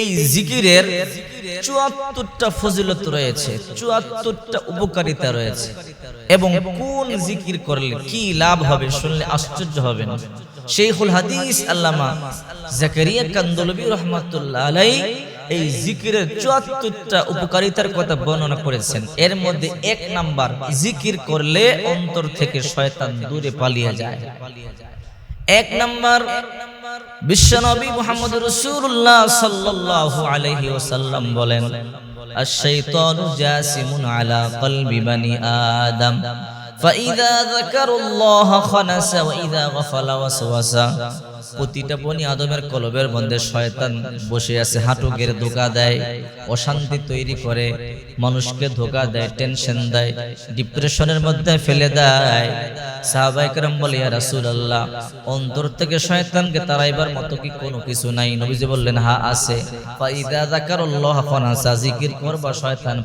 এই জিকিরের চুয়াত্তরটা ফজিলত রয়েছে, চুয়াত্তরটা উপকারিতা রয়েছে। এবং কোন জিকির করলে কি লাভ হবে শুনলে আশ্চর্য হবে না শেখুল হাদিস আল্লামা জাকারিয়া কান্দলবী রহমাতুল্লাহ আলাই এই জিকিরের চুয়াত্তরটা উপকারিতার কথা বর্ণনা করেছেন। এর মধ্যে এক নাম্বার, জিকির করলে অন্তর থেকে শয়তান দূরে পালিয়ে যায়। এক নাম্বার বিশ্বনবী মুহাম্মদ রাসূলুল্লাহ সাল্লাল্লাহু আলাইহি ওয়াসাল্লাম বলেন আশ-শাইতানু জাসিমুন আলা কলবি বানি আদম فإذا ذكروا الله خنس وإذا غفل وسوس প্রতিটা বনি আদমের কলবের মধ্যে শয়তান বসে আছে, হাঁটু গেড়ে ধোকা দেয়, অশান্তি তৈরি করে, মানুষকে ধোকা দেয় টেনশন দেয় ডিপ্রেশনের মধ্যে ফেলে দেয়। বলে অন্তর থেকে শয়তানকে মতো কি কোনো কিছু নাই? নবীজি বললেন হ্যাঁ আছে।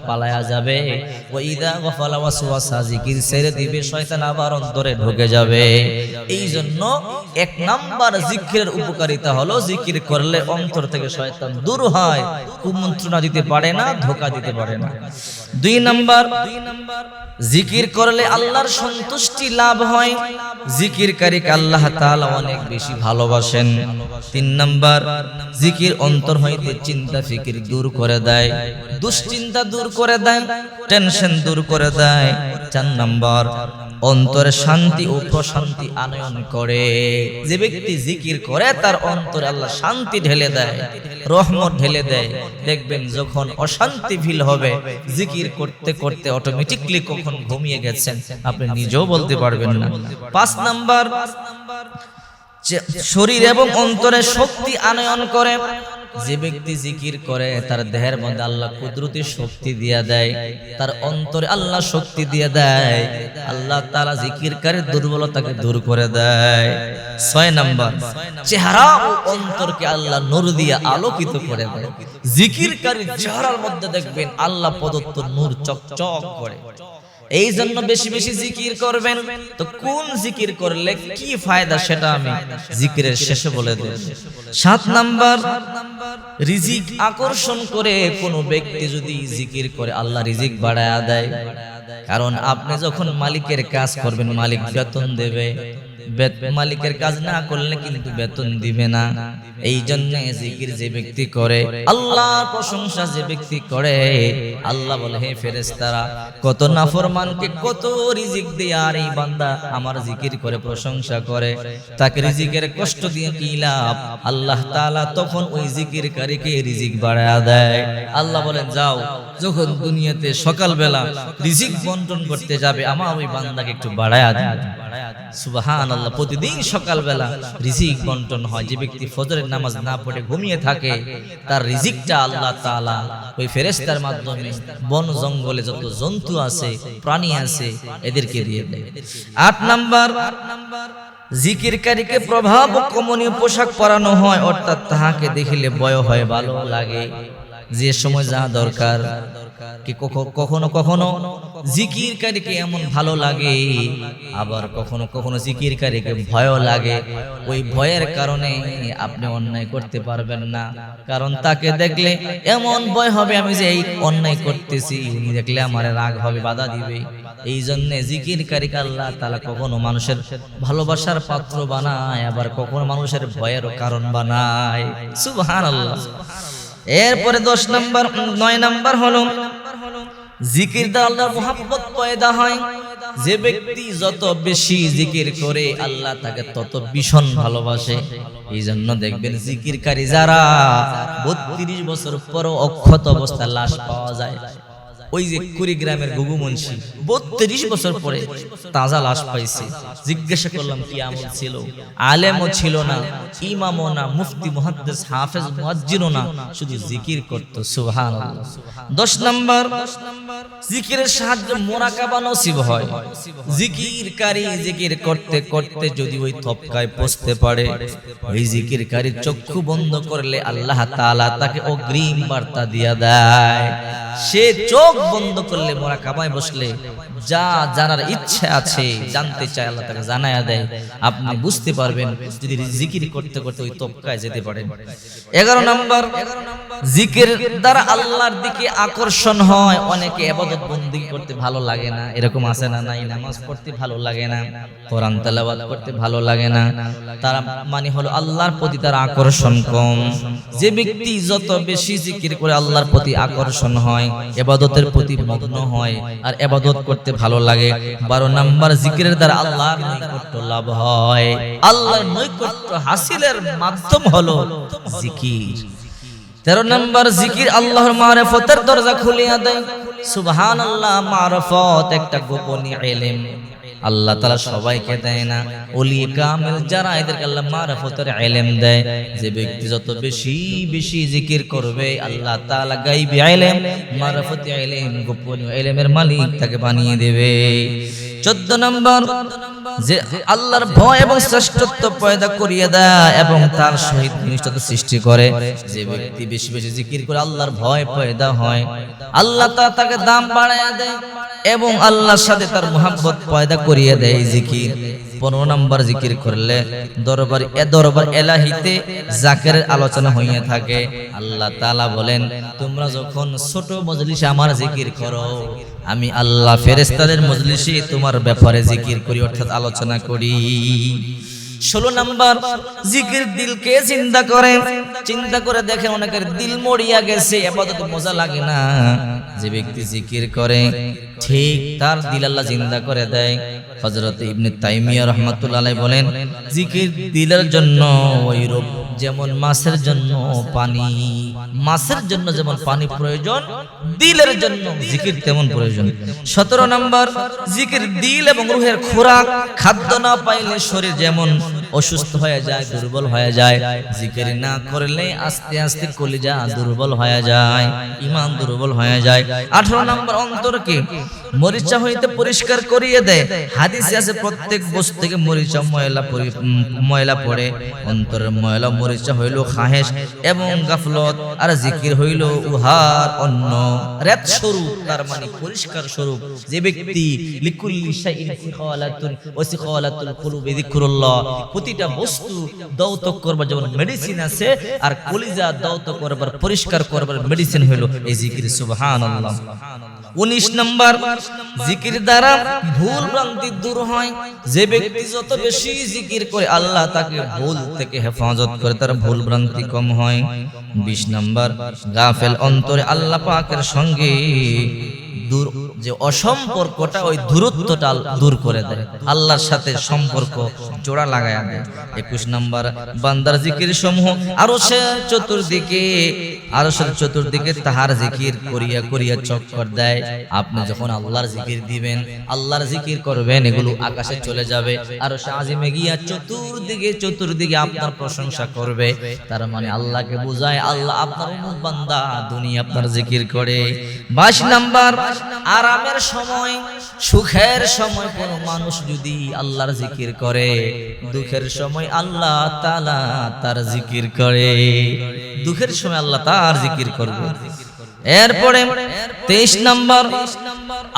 পালায়া যাবে। জিকির ছেড়ে দিবে, শয়তান আবার অন্তরে ঢুকে যাবে। এই জন্য এক নাম্বার জিকিরের উপকারিতা হলো জিকির করলে অন্তর থেকে শয়তান দূর হয়, কুমন্ত্রণা দিতে পারে না, ধোকা দিতে পারে না। দুই নাম্বার, জিকির করলে আল্লাহর সন্তুষ্টি লাভ হয়। জিকিরকারীকে আল্লাহ তাআলা অনেক বেশি ভালোবাসেন। তিন নাম্বার, জিকির অন্তর হইতে চিন্তা, ফিকির দূর করে দেয়, দুশ্চিন্তা দূর করে দেয়, টেনশন দূর করে দেয়। চার নাম্বার অন্তরে শান্তি ও প্রশান্তি আনয়ন করে। যে ব্যক্তি জিকির করে, তার অন্তরে আল্লাহ শান্তি ঢেলে দেয়, রহমত ঢেলে দেয়। দেখবেন যখন অশান্তি ফিল হবে, জিকির করতে করতে অটোমেটিকলি কখন ঘুমিয়ে গেছেন, আপনি নিজেও বলতে পারবেন না। পাঁচ নাম্বার শরীর এবং অন্তরে শক্তি আনয়ন করে যে ব্যক্তি জিকির করে, তার দেহের মধ্যে আল্লাহ কুদরতি শক্তি দিয়া দেয়, তার অন্তরে আল্লাহ শক্তি দিয়ে দেয়, আল্লাহ তাআলা জিকিরকারীর দুর্বলতাকে দূর করে দেয়। ছয় নাম্বার, চেহারা ও অন্তরকে আল্লাহ নূর দিয়ে আলোকিত করে দেয়। জিকিরকারীর চেহারার মধ্যে দেখবেন আল্লাহ প্রদত্ত নূর চকচক করে। এই জন্য বেশি বেশি জিকির করবেন। তো কোন জিকির করলে কি ফায়দা সেটা আমি জিকিরের শেষে বলে দেব। সাত নাম্বার রিজিক আকর্ষণ করে কোনো ব্যক্তি যদি জিকির করে, আল্লাহ রিজিক বাড়ায় দেয়। কারণ আপনি যখন মালিকের কাজ করবেন, মালিক বেতন দেবে। মালিকের কাজ না করলে কিন্তু বেতন দিবে না। এই জন্য জিকির যে ব্যক্তি করে, আল্লাহর প্রশংসা যে ব্যক্তি করে, আল্লাহ বলে, হে ফেরেশতারা, কত নাফরমানকে কত রিজিক দিয়ে আর এই বান্দা আমার জিকির করে, প্রশংসা করে। তাকে রিজিকের কষ্ট দিয়ে কি লাভ? আল্লাহ তাআলা তখন ওই জিকির জিকিরকারীকে রিজিক বাড়ায়া দেয়। আল্লাহ বলেন, যাও, যখন দুনিয়াতে সকালবেলা রিজিক বন্টন করতে যাবে, আমার ওই বান্দাকে একটু বাড়ায়া দিন সুবাহান আল্লাহ প্রতিদিন সকালবেলা রিজিক বন্টন হয়। যে ব্যক্তি ফজরের নামাজ না পড়ে ঘুমিয়ে থাকে তার রিজিকটা আল্লাহ তাআলা ওই ফেরেশতার মাধ্যমে বন জঙ্গলে যত জন্তু আছে প্রাণী আছে এদেরকে দিয়ে দেয়। আট নাম্বার জিকিরকারীকে প্রভাব কমনীয় পোশাক পরানো হয় অর্থাৎ তাহাকে দেখিলে বয় হয় ভালো লাগে। যে সময় যা দরকার কি কখ- কখনো কখনো জিকিরকারীকে এমন ভালো লাগে, আবার কখনো কখনো জিকিরকারীকে ভয়ও লাগে। ওই ভয়ের কারণে আপনি অন্যায় করতে পারবেন না। কারণ তাকে দেখলে এমন ভয় হবে, আমি যে এই অন্যায় করতেছি, উনি দেখলে আমার রাগ হবে, বাধা দিবে। এই জন্য জিকিরকারীকে আল্লাহ তালা কখনো মানুষের ভালোবাসার পাত্র বানায়, আবার কখনো মানুষের ভয়েরও কারণ বানায়। সুবহানাল্লাহ। এরপরে দশ নম্বর, নয় নম্বর হলো, জিকির দ্বারা আল্লাহর মহাব্বত পয়দা হয়। যে ব্যক্তি যত বেশি জিকির করে, আল্লাহ তাকে তত ভীষণ ভালোবাসে। এই জন্য দেখবেন জিকিরকারী যারা বত্রিশ বছর পরও অক্ষত অবস্থায় লাশ পাওয়া যায়। ওই যে কুড়িগ্রামের গুগু মুন্সি, বত্রিশ বছর পরে তাজা লাশ পাইছে। জিজ্ঞাসা করলাম কি আমল ছিল? আলেমও ছিল না, ইমামও না, মুফতি মুহাদ্দিস, হাফেজ মুয়াজ্জিনও না। শুধু জিকির করত, সুবহানাল্লাহ। দশ নাম্বার, জিকিরের সাহায্যে মোরাকাবা নসিব হয়। জিকিরকারী জিকির করতে করতে যদি ওই তপকায় পৌঁছতে পারে, ওই জিকিরকারী চক্ষু বন্ধ করলে আল্লাহ তাআলা তাকে অগ্রিম বার্তা দিয়া দেয়। সে চোখ চোখ বন্ধ করলে মোরা কাবায় বসলে, যা জানার ইচ্ছা আছে জানতে চায় আল্লাহ তাকে জানায়া দেয়। আপনি বুঝতে পারবেন, যদি জিকির করতে করতে ওই তবকায় যেতে পারেন। এগারো নম্বর, জিকির দ্বারা আল্লাহর দিকে আকর্ষণ হয়। অনেকে এবাদত বন্দি করতে ভালো লাগে না। এরকম আছে না নাই? নামাজ পড়তে ভালো লাগে না। কোরআন তেলাওয়াত করতে ভালো লাগে না। তারা মানে হলো আল্লাহর প্রতি তার আকর্ষণ কম। যে ব্যক্তি যত বেশি জিকির করে আল্লাহর প্রতি আকর্ষণ হয়, এবাদতের প্রতি মগ্ন হয় আর এবাদত করতে ভালো লাগে। বারো নাম্বার জিকিরের দ্বারা লাভ হয়। নৈকট্য হাসিলের মাধ্যম হলো জিকির। তেরো নম্বর জিকির আল্লাহর মারেফতের দরজা খুলিয়া দেয়। সুবহান আল্লাহ মারফত, একটা গোপনীয় এলেম। আল্লাহ তালা সবাইকে দেয় না। অলি কামেল যারা, এদেরকে আল্লাহ মারফতের এলেম দেয়। যে ব্যক্তি যত বেশি বেশি জিকির করবে, আল্লাহ তাআলা গাইবি এলেম, মারফতি এলেম, গোপনীয় এলেমের মালিক তাকে বানিয়ে দেবে। চোদ্দ নম্বর, যে আল্লাহর ভয় এবং শ্রেষ্ঠত্ব পয়দা করিয়ে দেয় এবং তার সহিত নিষ্ঠতা সৃষ্টি করে। যে ব্যক্তি বেশি বেশি জিকির করে আল্লাহর ভয় পয়দা হয়, আল্লাহ তাকে দাম বাড়াইয়া দেয়। এবং আল্লাহর সাথে তার মোহাব্বত পয়দা করিয়ে দেয় জিকির। পনেরো নম্বর জিকির করলে দরবার এ দরবার এলাহিতে জাকের আলোচনা হইয়া থাকে। আল্লাহ তালা বলেন, তোমরা যখন ছোট মজলিসে আমার জিকির করো, আমি আল্লাহ ফেরেস্তাদের মজলিসে তোমার ব্যাপারে জিকির করি, অর্থাৎ আলোচনা করি। ষোলো নাম্বার জিকির দিলকে চিন্তা করে? চিন্তা করে দেখে অনেকের দিল মরিয়া গেছে আপাতত মজা লাগে না। যে ব্যক্তি জিকির করে ঠিক তার দিল আল্লাহ চিন্তা করে দেয়। হজরত ইবনে তাইমিয়া রহমাতুল্লাহ বলেন, জিকির দিলের জন্য ওই রূপ যেমন মাছের জন্য পানি, মাছের জন্য যেমন পানি প্রয়োজন, দিলের জন্য জিকির তেমন প্রয়োজন। সতেরো নম্বর, জিকির দিল এবং রুহের খোরাক, খাদ্য না পাইলে শরীর যেমন অসুস্থ হয়ে যায়, দুর্বল হয়ে যায়। জিকির না করলে আস্তে আস্তে কলিজা দুর্বল হয়ে যায় ইমান দুর্বল হয়ে যায়। আঠারো নম্বর অন্তরকে মরিচা হইতে পরিষ্কার করিয়ে দেয়। হাদিসে আছে, প্রত্যেক বস্তু থেকে মরিচা, ময়লা ময়লা পড়ে। অন্তরের ময়লা মরিচা হইল খাহেস এবং গাফলত, আর জিকির হইল উহার অন্য রেত স্বরূপ, তার মানে পরিষ্কার স্বরূপ। যে ব্যক্তি লিকুল্লি শাইইন সিখালাতুন ওয়া কুলুবি যিকরুল্লাহ প্রতিটা বস্তু দৌত করবার যেমন মেডিসিন আছে, আর কলিজা দৌত করবার, পরিষ্কার করবার মেডিসিন হইল এই জিকির, সুবহানাল্লাহ। উনিশ নম্বর, জিকির দ্বারা ভুল ভ্রান্তি দূর হয়। যে ব্যক্তি যত বেশি জিকির করে, আল্লাহ তাকে ভুল থেকে হেফাজত করে, তার ভুল ভ্রান্তি কম হয়। বিশ নম্বর, গাফেল অন্তরে আল্লাহ পাকের সঙ্গে যে অসম্পর্কটা ওই দূরত্বটা দূর করে দেয়। আল্লাহর সাথে সম্পর্ক জোড়া লাগায় দেয়। একুশ নম্বর, বান্দার জিকির সমূহ আরও সে চতুর্দিকে আরও সে চতুর্দিকে তাহার জিকির করিয়া করিয়া চক্কর দেয়। আপনি যখন আল্লাহর জিকির দিবেন, আল্লাহর জিকির করবেন, এগুলো আকাশে চলে যাবে। আর আজিমে গিয়া চতুর্দিকে চতুর্দিকে আপনার প্রশংসা করবে। তার মানে আল্লাহকে বোঝায়, আল্লাহ আপনার অমুক বান্দা, দুনিয়া আপনার জিকির করে। বাইশ নাম্বার, আরামের সময়, সুখের সময় কোন মানুষ যদি আল্লাহর জিকির করে, দুঃখের সময় আল্লাহ তাআলা তার জিকির করে। দুঃখের সময় আল্লাহ তার জিকির করবে। এরপরে তেইশ নম্বর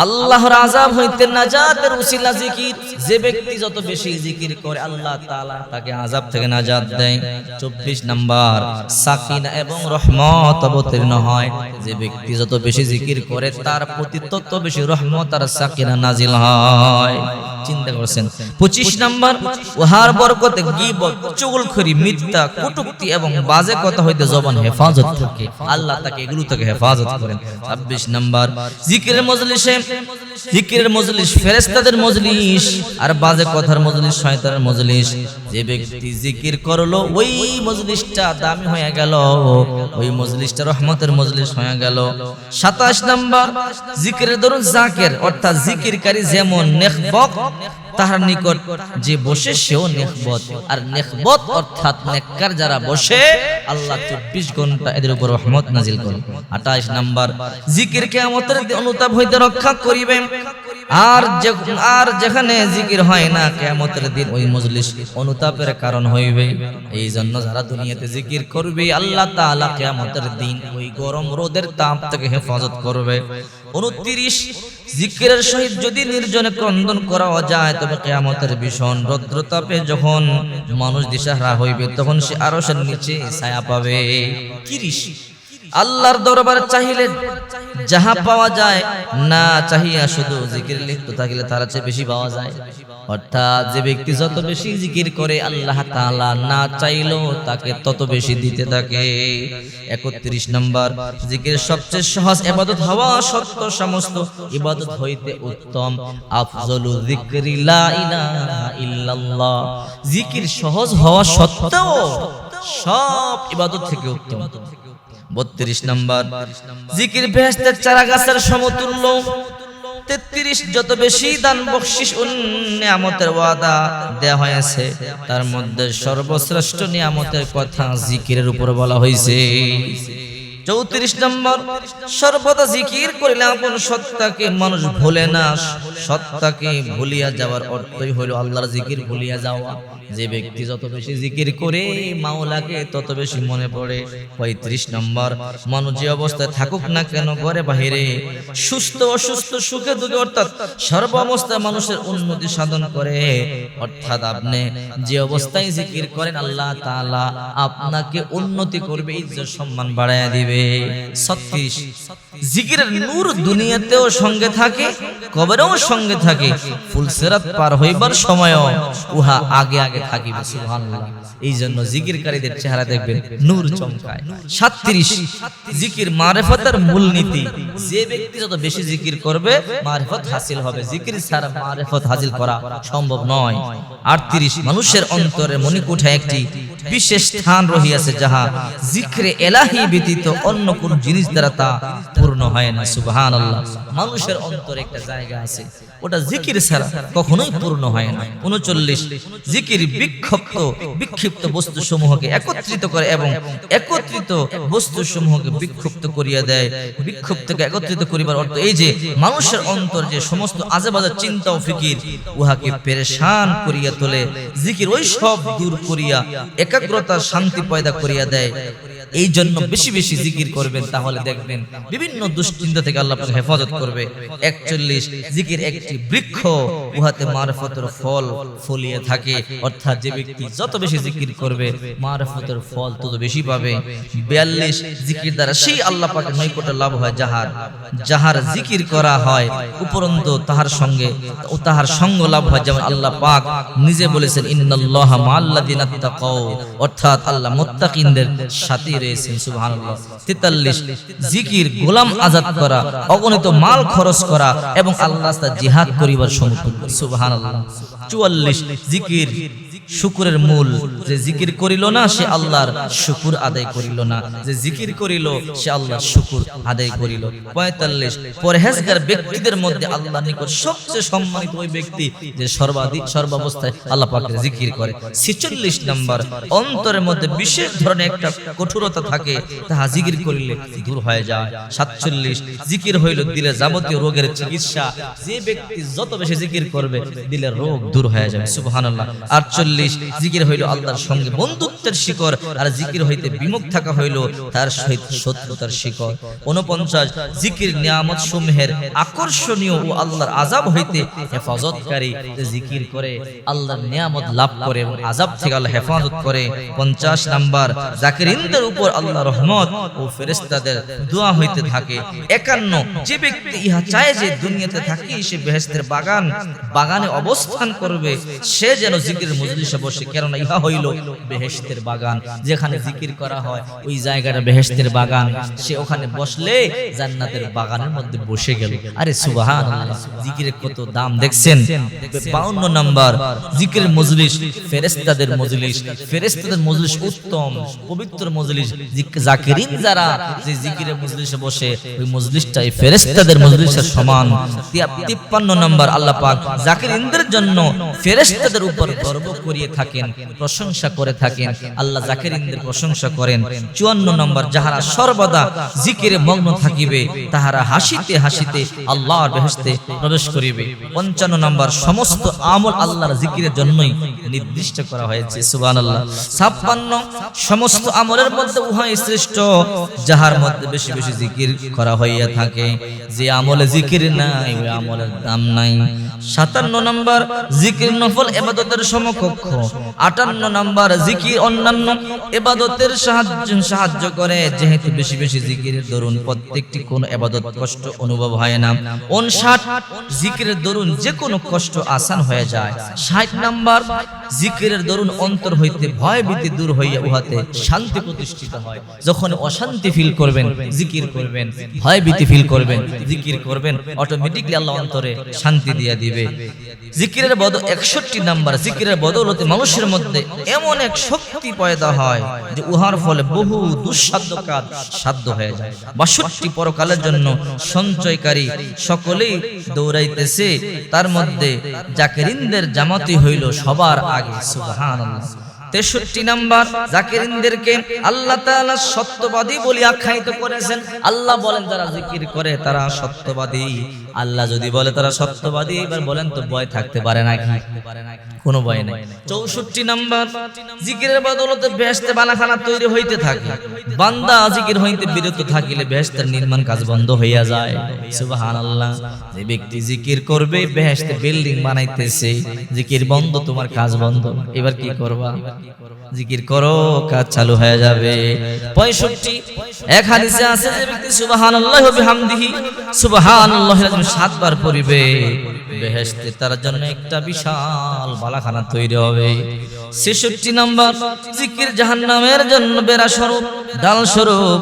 আল্লাহর আজাব হইতে নাজাতের উসিলা জিকির। যে ব্যক্তি যত বেশি জিকির করে, আল্লাহ তাআলা তাকে আজাব থেকে নাজাত দেয়। চব্বিশ নম্বর, সাকিনা এবং রহমত অবতীর্ণ হয়। যে ব্যক্তি যত বেশি জিকির করে, তার প্রতি তত বেশি রহমত আর সাকিনা নাজিল হয়। চিন্তা করছেন? পঁচিশ নম্বর, উহার বরকতে গিবত চুগলখড়ি মিথ্যা, কটুক্তি এবং বাজে কথা হইতে জবান হেফাজত থাকে। আল্লাহ তাকে এগুলো থেকে হেফাজত করেন। ছাব্বিশ নম্বর, জিকিরের মজলিসে জিকিরের মজলিস ফেরেস্তাদের মজলিস আর বাজে কথার মজলিস শয়তানের মজলিস। যে ব্যক্তি জিকির করল ওই মজলিসটা দামি হয়ে গেল ওই মজলিসটা রহমতের মজলিস হয়ে গেল। সাতাশ নম্বর জিকিরের ধরুন জাকের অর্থাৎ জিকিরকারী যেমন নেখবক তাহার নিকট যে বসে সেও নেখবত আর নেখবত অর্থাৎ নেককার যারা বসে, আল্লাহ চব্বিশ ঘণ্টা এদের উপর রহমত নাজিল করেন। আঠাইশ নাম্বার, জিকির কেয়ামতের দিন অনুতাপ হইতে রক্ষা করিবেন। আর আর যেখানে জিকির হয় না, কেয়ামতের দিন ওই মজলিস অনুতাপের কারণ হইবে। এই জন্য যারা দুনিয়াতে জিকির করবে, আল্লাহ তাআলা কেয়ামতের দিন ওই গরম রোদের তাপ থেকে হেফাজত করবে। উনত্রিশ, জিকিরের সহিত যদি নির্জনে ক্রন্দন করা যায়, তবে কেয়ামতের ভীষণ রৌদ্রতাপে যখন মানুষ দিশাহারা হইবে, তখন সে আরও নিচে ছায়া পাবে। তিরিশ আল্লাহর দরবারে চাহিলে যাহা পাওয়া যায়, না চাহিয়া শুধু জিকির লিপ্ত থাকিলে তার চেয়ে বেশি পাওয়া যায়। অর্থাৎ যে ব্যক্তি যত বেশি জিকির করে আল্লাহ তাআলা না চাইলেও তাকে তত বেশি দিতে থাকে। একত্রিশ নম্বর, জিকির সবচেয়ে সহজ ইবাদত হওয়া সত্য সমস্ত ইবাদত হইতে উত্তম। আফজলু যিকরি লা ইলাহা ইল্লাল্লাহ। জিকির সহজ হওয়া সত্ত্বেও সব ইবাদত থেকে উত্তম। বত্রিশ নম্বর। জিকির ভেস্তের চারা গাছের সমতুল্য। তেত্রিশ, যত বেশি দান বকশিস নিয়ামতের ওয়াদা দেয়া হয়েছে, তার মধ্যে সর্বশ্রেষ্ঠ নিয়ামতের কথা জিকিরের উপর বলা হয়েছে। চৌত্রিশ নম্বর, সর্বদা জিকির করিলে আপন সত্তাকে মানুষ ভুলে না, সত্তাকে ভুলিয়া যাওয়ার অর্থই হইল আল্লাহর জিকির ভুলিয়া যাওয়া। যে ব্যক্তি যত বেশি জিকির করে, মাওলাকে তত বেশি মনে পড়ে। পঁয়ত্রিশ নম্বর, মানুষ যে অবস্থায় থাকুক না কেন ঘরে বাহিরে, সুস্থ অসুস্থ সুখে দুঃখে অর্থাৎ সর্ব অবস্থায় মানুষের উন্নতি সাধন করে। অর্থাৎ আপনি যে অবস্থায় জিকির করেন, আল্লাহ তাআলা আপনাকে উন্নতি করবে, ইজ্জত সম্মান বাড়ায় দিবে। ছত্রিশ। জিকিরের নূর দুনিয়াতেও সঙ্গে থাকে, কবরেও সঙ্গে থাকে ফুলসেরাত পার হইবার সময়ও উহা আগে আগে থাকিবে, সুবহানাল্লাহ। এই জন্য জিকিরকারীদের চেহারা দেখবেন নূর চমকায়। সাতত্রিশ, জিকির মারেফতের মূলনীতি। যে ব্যক্তি যত বেশি জিকির করবে, মারেফত হাসিল হবে। জিকির ছাড়া মারেফত হাসিল করা সম্ভব নয়। মানুষের অন্তরে একটি বিশেষ স্থান রহিয়াছে যাহা জিক্রে এলাহি ব্যতীত অন্য কোন জিনিস দ্বারা তা পূর্ণ হয় না। সুবহান মানুষের অন্তরে একটা জায়গা আছে। ওটা জিকির ছাড়া কখনোই পূর্ণ হয় না। উনচল্লিশ, জিকির বিক্ষিপ্ত বিক্ষিপ্ত বস্তু সমূহকে একত্রিত করে এবং একত্রিত বস্তু সমূহকে বিক্ষিপ্ত করিয়া দেয়। বিক্ষিপ্তকে একত্রিত করিবার অর্থ এই যে, মানুষের অন্তর যে সমস্ত আজেবাজে চিন্তা ও ফিকির, উহাকে পেরেশান করিয়া তোলে। জিকির ওই সব দূর করিয়া একাগ্রতা শান্তি পয়দা করিয়া দেয়। এই জন্য বেশি বেশি জিকির করবেন, তাহলে দেখবেন বিভিন্ন দুশ্চিন্তা থেকে আল্লাহ আপনাকে হেফাজত করবে। একচল্লিশ, জিকির একটি বৃক্ষ, উহাতে মারফতের ফল ফলিয়ে থাকে। অর্থাৎ যে ব্যক্তি যত বেশি জিকির করবে, মারফতের ফল তত বেশি পাবে। বিয়াল্লিশ, জিকির দ্বারা সেই আল্লাহ পাকের নৈকট্য লাভ হয় যাহার। যাহার জিকির করা হয় উপরন্ত তাহার সঙ্গে ও তাহার সঙ্গ লাভ হয়, যেমন আল্লাহ পাক নিজে বলেছেন, ইন্নাল্লাহা তাকাও অর্থাৎ আল্লাহ মুত্তাকিনদের সাথে রয়েছেন, সুবহানাল্লাহ। 43 জিকির, গোলাম আজাদ করা, অগণিত মাল খরচ করা এবং আল্লাহ রাস্তায় জিহাদ করিবার সমর্থন সুবহানাল্লাহ। 44 জিকির শুকুরের মূল। যে জিকির করিল না, সে আল্লাহর শুকুর আদায় করিল না। যে জিকির করিল, সে আল্লাহর শুকুর আদায় করিল। পঁয়তাল্লিশ, পরহেজগার ব্যক্তিদের মধ্যে আল্লাহ নিকট সবচেয়ে সম্মানিত ওই ব্যক্তি যে সর্বাধিক, সর্বাবস্থায় আল্লাহ পাকের জিকির করে। ছেচল্লিশ নাম্বার, অন্তরের মধ্যে বিশেষ ধরনের একটা কঠোরতা থাকে, তাহা জিকির করিলে দূর হয়ে যায়। সাতচল্লিশ, জিকির হইল দিলে যাবতীয় রোগের চিকিৎসা। যে ব্যক্তি যত বেশি জিকির করবে, দিলে রোগ দূর হয়ে যাবে। সুবহানাল্লাহ। আটচল্লিশ জিকির হইল আল্লাহর সঙ্গে বন্ধুত্বের শিকড় আর জিকির হইতে বিমুখ থাকা হইল তার সহিত শত্রুতার শিকড় উনপঞ্চাশ জিকির নিয়ামত সমূহের আকর্ষণীয় ও আল্লাহর আজাব হইতে হেফাজতকারী জিকির করে, আল্লাহর নিয়ামত লাভ করে এবং আজাব থেকে আল্লাহ হেফাজত করে। পঞ্চাশ নাম্বার, জাকিরিনদের উপর আল্লাহ রহমত ও ফেরেস্তাদের দোয়া হইতে থাকে। একান্ন, যে ব্যক্তি ইহা চায় যে দুনিয়াতে থাকি, সে বেহেস্তের বাগান, বাগানে অবস্থান করবে, সে যেন জিকির মজলিসে বসে কেননা ইহা হইল বেহেস্তের বাগান। যেখানে জিকির করা হয়, ওই জায়গাটা বেহেস্তের বাগান। সে ওখানে বসলে জান্নাতের বাগানের মধ্যে বসে গেল। আরে সুবাহান জিকিরের কত দাম দেখছেন? বাউন্ন নাম্বার জিকির মজলিস ফেরেস্তাদের মজলিস। ফেরেস্তাদের মজলিস উত্তম, পবিত্র মজলিস। জাকিরিন যারা, যে জিকিরের মজলিসে বসে, ওই মজলিসটা এই ফেরেস্তাদের মজলিসের সমান। তিপ্পান্ন নম্বর, আল্লাহ পাক জাকিরিনদের জন্য ফেরেস্তাদের উপর গর্ব করিয়ে থাকেন, প্রশংসা করে থাকেন, আল্লাহ জাকিরিনদের প্রশংসা করেন। চুয়ান্ন নম্বর, যাহারা সর্বদা জিকিরে মগ্ন থাকিবে, তাহারা হাসিতে হাসিতে আল্লাহর বেহেশতে প্রবেশ করিবে। পঞ্চান্ন নম্বর, সমস্ত আমল আল্লাহর জিকিরের জন্যই নির্দিষ্ট করা হয়েছে, সুবহানাল্লাহ। ছাপ্পান্ন, সমস্ত আমলের মধ্যে উহাই শ্রেষ্ঠ, যাহার মধ্যে বেশি বেশি জিকির করা হইয়া থাকে। যে আমলে জিকির নাই আমলের দাম নাই। সাতান্ন নম্বর, জিকির নফল এবাদতের সমকক্ষ। আটান্ন নম্বর জিকির অন্যান্য এবাদতের সাহায্য সাহায্য করে। যেহেতু বেশি বেশি জিকিরের দরুন, প্রত্যেকটি কোন এবাদত কষ্ট অনুভব হয় না। উনষাট জিকিরের দরুন যে কোনো কষ্ট আসান হয়ে যায়। ষাট নাম্বার, জিকিরের দরুন অন্তর হইতে ভয় ভীতি দূর হইয়া উহাতে শান্তি প্রতিষ্ঠিত হয়। যখন অশান্তি ফিল করবেন, জিকির করবেন, ভয় ভীতি ফিল করবেন, জিকির করবেন অটোমেটিকলি আল্লাহ অন্তরে শান্তি দিয়া দিবে। জিকিরের বদ একষট্টি নাম্বার, জিকিরের বদৌলতে মানুষের মধ্যে এমন এক শক্তি পয়দা হয় যে উহার ফলে বহু দুঃসাধ্য কাজ সাধ্য হয়ে যায়। বাষট্টি পরকালের জন্য সঞ্চয়কারী সকলেই দৌড়াইতেছে, তার মধ্যে জাকেরিনদের জামাতি হইল সবার আগে, সুবহানাল্লাহ। তেষট্টি নাম্বার, জাকিরিনদেরকে আল্লাহ তাআলা সত্যবাদী বলে আখ্যায়িত করেছেন। আল্লাহ বলেন, যারা জিকির করে তারা সত্যবাদী। আল্লাহ যদি বলে তারা সত্যবাদী, এবার বলেন তো ভয় থাকতে পারে নাকি? কোনো ভয় নাই। চৌষট্টি নাম্বার, জিকিরের বদলতে বেহেশতে বানাখানা তৈরি হইতে থাকে। বান্দা জিকির হইতে বিরত থাকিলে বেহেশতের নির্মাণ কাজ বন্ধ হইয়া যায়। সুবহানাল্লাহ, যে ব্যক্তি জিকির করবে বেহেশতে বিল্ডিং বানাইতেছে, জিকির বন্ধ, তোমার কাজ বন্ধ। এবার কি করবা? জিকির করো, কাজ চালু হয়ে যাবে। পঁয়ষট্টি, এক হাদিসে আছে যে ব্যক্তি সুবহানাল্লাহ ওয়া বিহামদিহি সুবহানাল্লাহ সাতবার পড়িবে। বেহেশতে তার জন্য একটা বিশাল বালাখানা তৈরি হবে। ছেষট্টি নম্বর, জিকির জাহান্নামের জন্য বেড়া স্বরূপ, ডাল স্বরূপ।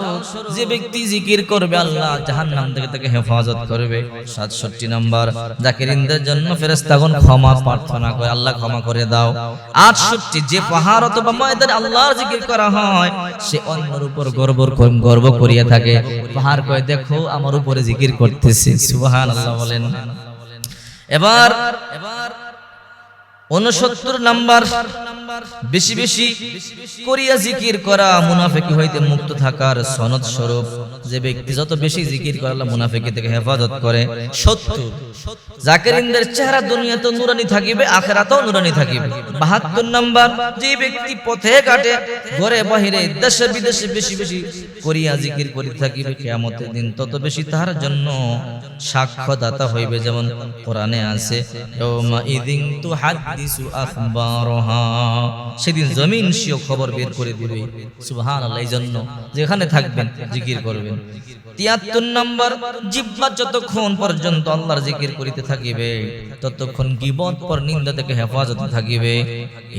যে ব্যক্তি জিকির করবে, আল্লাহ জাহান্নাম থেকে তাকে হেফাজত করবে। সাতষট্টি নম্বর জন্য ক্ষমা প্রার্থনা করে, আল্লাহ ক্ষমা করে দাও। আটষট্টি, যে পাহাড় অথবা ময়দানে আল্লাহর জিকির করা হয়, সে উপর গর্ব গর্ব করিয়া থাকে। পাহাড় কয়ে, দেখো, আমার উপরে জিকির করতেছে। সুবহানাল্লাহ বলেন। এবার এবার উনসত্তর নাম্বার, বেশি বেশি করিয়া জিকির করা মুনাফেকি হইতে মুক্ত থাকার সনদ স্বরূপ। যে ব্যক্তি যত বেশি জিকির করে আল্লাহ মুনাফেকি থেকে হেফাজত করে, সত্তর। জাকিরিনদের চেহারা দুনিয়াতে নুরানি থাকিবে, আখেরাতেও নুরানি থাকিবে। বাহাত্তর নাম্বার, যে ব্যক্তি পথে ঘাটে, ঘরে বাহিরে দেশে বিদেশে বেশি বেশি করিয়া জিকির করি থাকিবে, কিয়ামতের দিন তত বেশি তাহার জন্য সাক্ষ্যদাতা হইবে, যেমন কোরআনে আছে ইয়াউমা ইদিন তুহাদ্দিসু আখবারহা। সেদিন জমিন সিও খবর বের করে দিবে। সুবহানাল্লাহ এই জন্য যেখানে থাকবেন জিকির করবেন। তিয়াত্তর নম্বর, জিব্বা যতক্ষণ পর্যন্ত আল্লাহর জিকির করিতে থাকিবে, ততক্ষণ গিবত পর নিন্দা থেকে হেফাজত থাকিবে।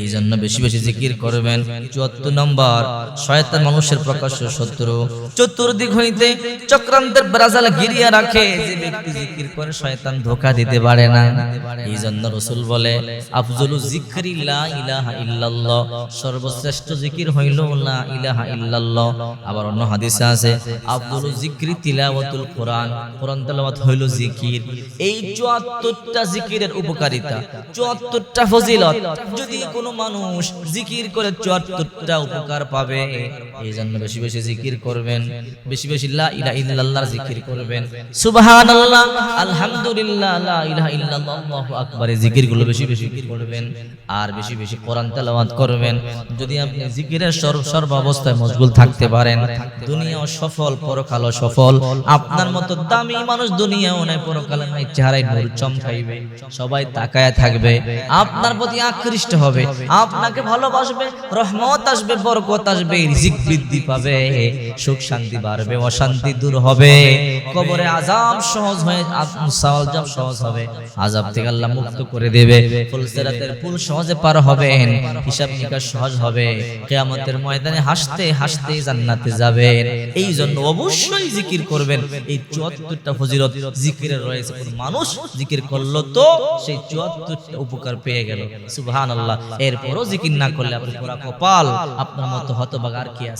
এই জন্য বেশি বেশি জিকির করবেন। চুয়াত্তর নম্বর, শয়তান মানুষের প্রকাশ্য শত্রু। চতুর্দিক হইতে চক্রান্তের ব্রাজাল গিরিয়া রাখে, যে ব্যক্তি জিকির করে শয়তান ধোকা দিতে পারে না। এই জন্য রসুল বলে, আফজলু জিকির ইলাহা ইল্লাল্লাহ। সর্বশ্রেষ্ঠ জিকির হইল লা ইলাহা ইল্লাল্লাহ। আবার অন্য হাদিসে আছে জিকরি তিলাওয়াতুল কোরআন কোরআন হইল জিকির। এই 74টা জিকিরের উপকারিতা 74টা ফজিলত। যদি কোনো মানুষ জিকির করে 74টা উপকার পাবে এই জন্য বেশি বেশি জিকির করবেন, বেশি বেশি লা ইলাহা জিকির করবেন। সুবহানাল্লাহ, আলহামদুলিল্লাহ, লা ইলাহা ইল্লাল্লাহ, আল্লাহু আকবার জিকিরগুলো বেশি বেশি করবেন। আর বেশি বেশি কোরআন তেলাওয়াত করবেন। যদি আপনি জিকিরের সর্ব অবস্থায় মশগুল থাকতে পারেন, দুনিয়াও সফল, পরকালও সফল। আপনার মতো দামি মানুষ দুনিয়াও নাই, পরকালে নাই, চেহারায় নূর চমকাইবে, সবাই তাকায় থাকবে। আপনার প্রতি আকৃষ্ট হবে, আপনাকে ভালোবাসবে, রহমত আসবে, বরকত আসবে, রিজিক বৃদ্ধি পাবে, সুখ শান্তি বাড়বে, অশান্তি দূর হবে। কবরে আজাব সহজ হয়ে সওয়াল জাব সহজ হবে। আজাব থেকে আল্লাহ মুক্ত করে দেবে। ফুলসিরাতের পুল সহজে পার হবেন। হিসাব নিকাশ সহজ হবে। কেয়ামতের ময়দানে হাসতে হাসতে জান্নাতে যাবেন এই জন্য অবশ্যই জিকির করবেন। এই 74টা ফজিলত জিকিরের রয়েছে। মানুষ জিকির করল তো সেই 74টা উপকার পেয়ে গেল। সুবহানাল্লাহ। এরপরও জিকির না করলে আপনার কপাল, আপনার মতো হতবাগ আর কি আছে?